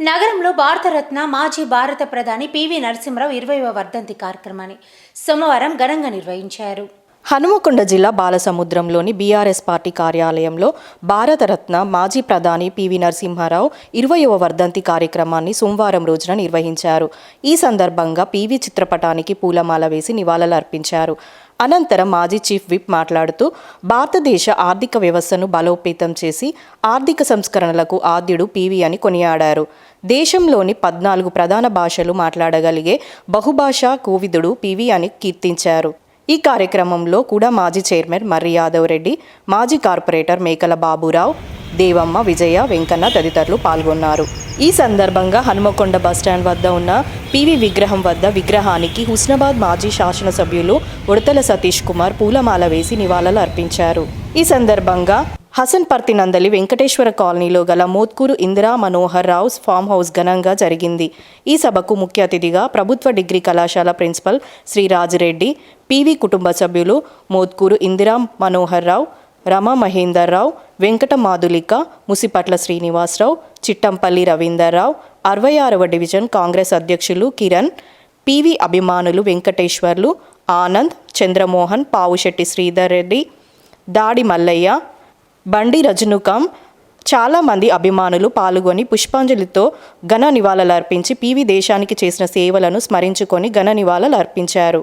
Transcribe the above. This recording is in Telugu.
నగరంలో భారతరత్న మాజీ భారత ప్రధాని పివి నరసింహరావు ఇరవైవ వర్ధంతి కార్యక్రమాన్ని సోమవారం ఘనంగా నిర్వహించారు. హనుమకొండ జిల్లా బాలసముద్రంలోని బీఆర్ఎస్ పార్టీ కార్యాలయంలో భారతరత్న మాజీ ప్రధాని పివి నరసింహారావు ఇరవయవ వర్ధంతి కార్యక్రమాన్ని సోమవారం రోజున నిర్వహించారు. ఈ సందర్భంగా పివి చిత్రపటానికి పూలమాల వేసి నివాళులర్పించారు. అనంతరం మాజీ చీఫ్ విప్ మాట్లాడుతూ భారతదేశ ఆర్థిక వ్యవస్థను బలోపేతం చేసి ఆర్థిక సంస్కరణలకు ఆద్యుడు పివి అని కొనియాడారు. దేశంలోని పద్నాలుగు ప్రధాన భాషలు మాట్లాడగలిగే బహుభాషా కోవిదుడు పివి అని కీర్తించారు. ఈ కార్యక్రమంలో కూడా మాజీ చైర్మన్ మర్రి యాదవ్ రెడ్డి మాజీ కార్పొరేటర్ మేకల బాబురావు దేవమ్మ విజయ వెంకన్న తదితరులు పాల్గొన్నారు. ఈ సందర్భంగా హనుమకొండ బస్టాండ్ వద్ద ఉన్న పివి విగ్రహం వద్ద విగ్రహానికి హుస్నాబాద్ మాజీ శాసనసభ్యులు ఉడతల సతీష్ కుమార్ పూలమాల వేసి నివాళులు అర్పించారు. ఈ సందర్భంగా హసన్పర్తి నందలి వెంకటేశ్వర కాలనీలో గల మోత్కూరు ఇందిరా మనోహర్ రావు ఫామ్ హౌస్ ఘనంగా జరిగింది. ఈ సభకు ముఖ్య అతిథిగా ప్రభుత్వ డిగ్రీ కళాశాల ప్రిన్సిపల్ శ్రీ రాజిరెడ్డి పివి కుటుంబ సభ్యులు మోత్కూరు ఇందిరా మనోహర్ రావు రమా మహేందర్ రావు వెంకట మాధులిక ముసిపట్ల శ్రీనివాసరావు చిట్టంపల్లి రవీందర్రావు అరవై ఆరవ డివిజన్ కాంగ్రెస్ అధ్యక్షులు కిరణ్ పివి అభిమానులు వెంకటేశ్వర్లు ఆనంద్ చంద్రమోహన్ పావుశెట్టి శ్రీధర్ రెడ్డి దాడి మల్లయ్య బండి రజనుకం చాలామంది అభిమానులు పాల్గొని పుష్పాంజలితో ఘన నివాళులర్పించి పివి దేశానికి చేసిన సేవలను స్మరించుకొని ఘన నివాళులర్పించారు.